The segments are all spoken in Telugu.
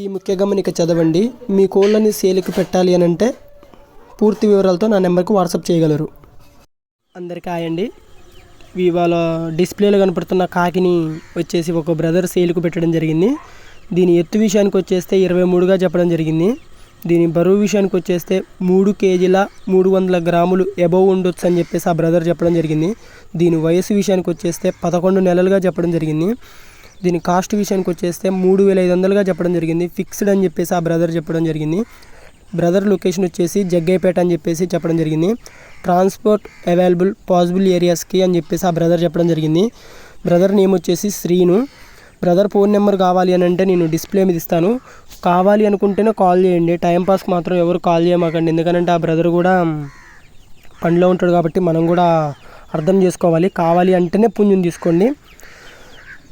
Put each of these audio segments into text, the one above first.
ఈ ముఖ్య గమనిక చదవండి. మీ కోళ్ళని సేల్కి పెట్టాలి అని అంటే పూర్తి వివరాలతో నా నెంబర్కి వాట్సాప్ చేయగలరు. అందరికీ ఆయండి ఇవాళ డిస్ప్లేలో కనపడుతున్న కాకిని వచ్చేసి ఒక బ్రదర్ సేలుకు పెట్టడం జరిగింది. దీని ఎత్తు విషయానికి వచ్చేస్తే ఇరవై మూడుగా చెప్పడం జరిగింది. దీని బరువు విషయానికి వచ్చేస్తే మూడు కేజీల మూడు వందల గ్రాములు ఎబవ్ ఉండొచ్చు అని చెప్పేసి ఆ బ్రదర్ చెప్పడం జరిగింది. దీని వయసు విషయానికి వచ్చేస్తే పదకొండు నెలలుగా చెప్పడం జరిగింది. దీని కాస్ట్ విషయానికి వచ్చేస్తే మూడు వేల ఐదు వందలుగా చెప్పడం జరిగింది. ఫిక్స్డ్ అని చెప్పేసి ఆ బ్రదర్ చెప్పడం జరిగింది. బ్రదర్ లొకేషన్ వచ్చేసి జగ్గైపేట అని చెప్పేసి చెప్పడం జరిగింది. ట్రాన్స్పోర్ట్ అవైలబుల్ పాసిబుల్ ఏరియాస్కి అని చెప్పేసి ఆ బ్రదర్ చెప్పడం జరిగింది. బ్రదర్ నేమ్ వచ్చేసి శ్రీను. బ్రదర్ ఫోన్ నెంబర్ కావాలి అని అంటే నేను డిస్ప్లే మీద ఇస్తాను. కావాలి అనుకుంటేనే కాల్ చేయండి. టైంపాస్కి మాత్రం ఎవరు కాల్ చేయమాకండి. ఎందుకంటే ఆ బ్రదర్ కూడా పనిలో ఉంటాడు కాబట్టి మనం కూడా అర్థం చేసుకోవాలి. కావాలి అంటేనే పుణ్యం తీసుకోండి.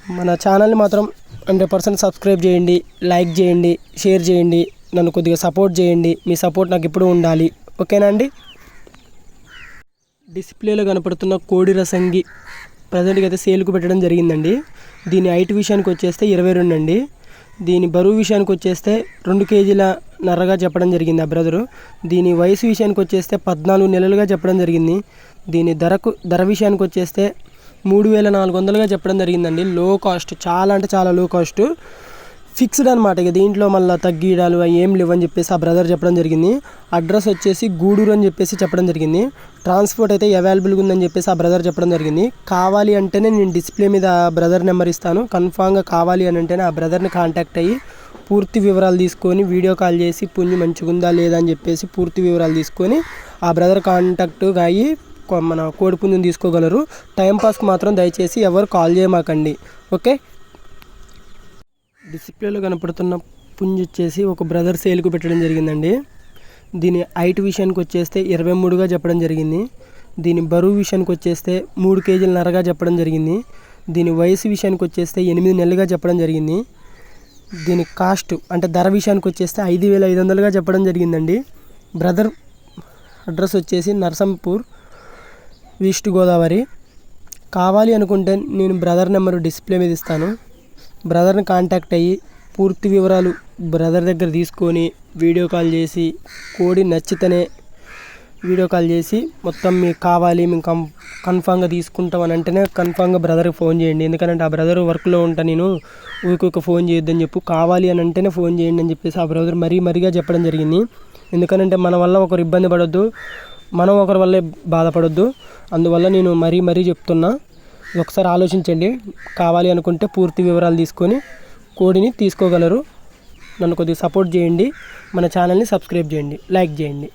మన ఛానల్ని మాత్రం హండ్రెడ్ పర్సెంట్ సబ్స్క్రైబ్ చేయండి లైక్ చేయండి షేర్ చేయండి నన్ను కొద్దిగా సపోర్ట్ చేయండి. మీ సపోర్ట్ నాకు ఎప్పుడూ ఉండాలి. ఓకేనా అండి? డిస్ప్లేలో కనపడుతున్న కోడి రసంగి ప్రజెంట్గా అయితే సేల్కు పెట్టడం జరిగిందండి. దీని హైట్ విషయానికి వచ్చేస్తే ఇరవై రెండు అండి. దీని బరువు విషయానికి వచ్చేస్తే రెండు కేజీల నర్రగా చెప్పడం జరిగింది ఆ బ్రదరు దీని వయసు విషయానికి వచ్చేస్తే పద్నాలుగు నెలలుగా చెప్పడం జరిగింది. దీని ధరకు ధర విషయానికి వచ్చేస్తే మూడు వేల నాలుగు వందలుగా చెప్పడం జరిగిందండి. లో కాస్ట్ చాలా అంటే చాలా లో కాస్ట్ ఫిక్స్డ్ అనమాట ఇక దీంట్లో మళ్ళీ తగ్గిడాలు అవి ఏం లేవని చెప్పేసి ఆ బ్రదర్ చెప్పడం జరిగింది. అడ్రస్ వచ్చేసి గూడూరు అని చెప్పేసి చెప్పడం జరిగింది. ట్రాన్స్పోర్ట్ అయితే అవైలబుల్గా ఉందని చెప్పేసి ఆ బ్రదర్ చెప్పడం జరిగింది. కావాలి అంటేనే నేను డిస్ప్లే మీద బ్రదర్ నెంబర్ ఇస్తాను. కన్ఫామ్గా కావాలి అని అంటేనే ఆ బ్రదర్ని కాంటాక్ట్ అయ్యి పూర్తి వివరాలు తీసుకొని వీడియో కాల్ చేసి పుంజి మంచిగుందా లేదా? అని చెప్పేసి పూర్తి వివరాలు తీసుకొని ఆ బ్రదర్ కాంటాక్ట్గా అయ్యి మన కోడిపుంజుని తీసుకోగలరు. టైంపాస్కి మాత్రం దయచేసి ఎవరు కాల్ చేయమాకండి. ఓకే? డిస్ప్లేలో కనపడుతున్న పుంజు వచ్చేసి ఒక బ్రదర్ సేల్కు పెట్టడం జరిగిందండి. దీని హైట్ విషయానికి వచ్చేస్తే ఇరవై మూడుగా చెప్పడం జరిగింది. దీని బరువు విషయానికి వచ్చేస్తే మూడు కేజీలన్నరగా నరగా చెప్పడం జరిగింది. దీని వయసు విషయానికి వచ్చేస్తే ఎనిమిది నెలలుగా చెప్పడం జరిగింది. దీని కాస్ట్ అంటే ధర విషయానికి వచ్చేస్తే ఐదు వేల ఐదు వందలుగా చెప్పడం జరిగిందండి. బ్రదర్ అడ్రస్ వచ్చేసి నర్సంపూర్ ఈస్ట్ గోదావరి కావాలి అనుకుంటే నేను బ్రదర్ నెంబర్ డిస్ప్లే మీద ఇస్తాను. బ్రదర్ని కాంటాక్ట్ అయ్యి పూర్తి వివరాలు బ్రదర్ దగ్గర తీసుకొని వీడియో కాల్ చేసి కోడి నచ్చితేనే వీడియో కాల్ చేసి మొత్తం మీకు కావాలి మేము కం కన్ఫామ్గా తీసుకుంటాం అని అంటేనే కన్ఫామ్గా బ్రదర్కి ఫోన్ చేయండి. ఎందుకంటే ఆ బ్రదర్ వర్క్లో ఉంటా నేను ఊరికొక ఫోన్ చేయొద్దని చెప్పు కావాలి అని అంటేనే ఫోన్ చేయండి అని చెప్పేసి ఆ బ్రదర్ మరీ మరీగా చెప్పడం జరిగింది. ఎందుకంటే మన వల్ల ఒకరు ఇబ్బంది పడొద్దు. మనం ఒకరి వల్లే బాధపడొద్దు. అందువల్ల నేను మరీ మరీ చెప్తున్నా ఒకసారి ఆలోచించండి. కావాలి అనుకుంటే పూర్తి వివరాలు తీసుకొని కోడిని తీసుకోగలరు. నన్ను కొద్దిగా సపోర్ట్ చేయండి. మన ఛానల్ని సబ్స్క్రైబ్ చేయండి. లైక్ చేయండి.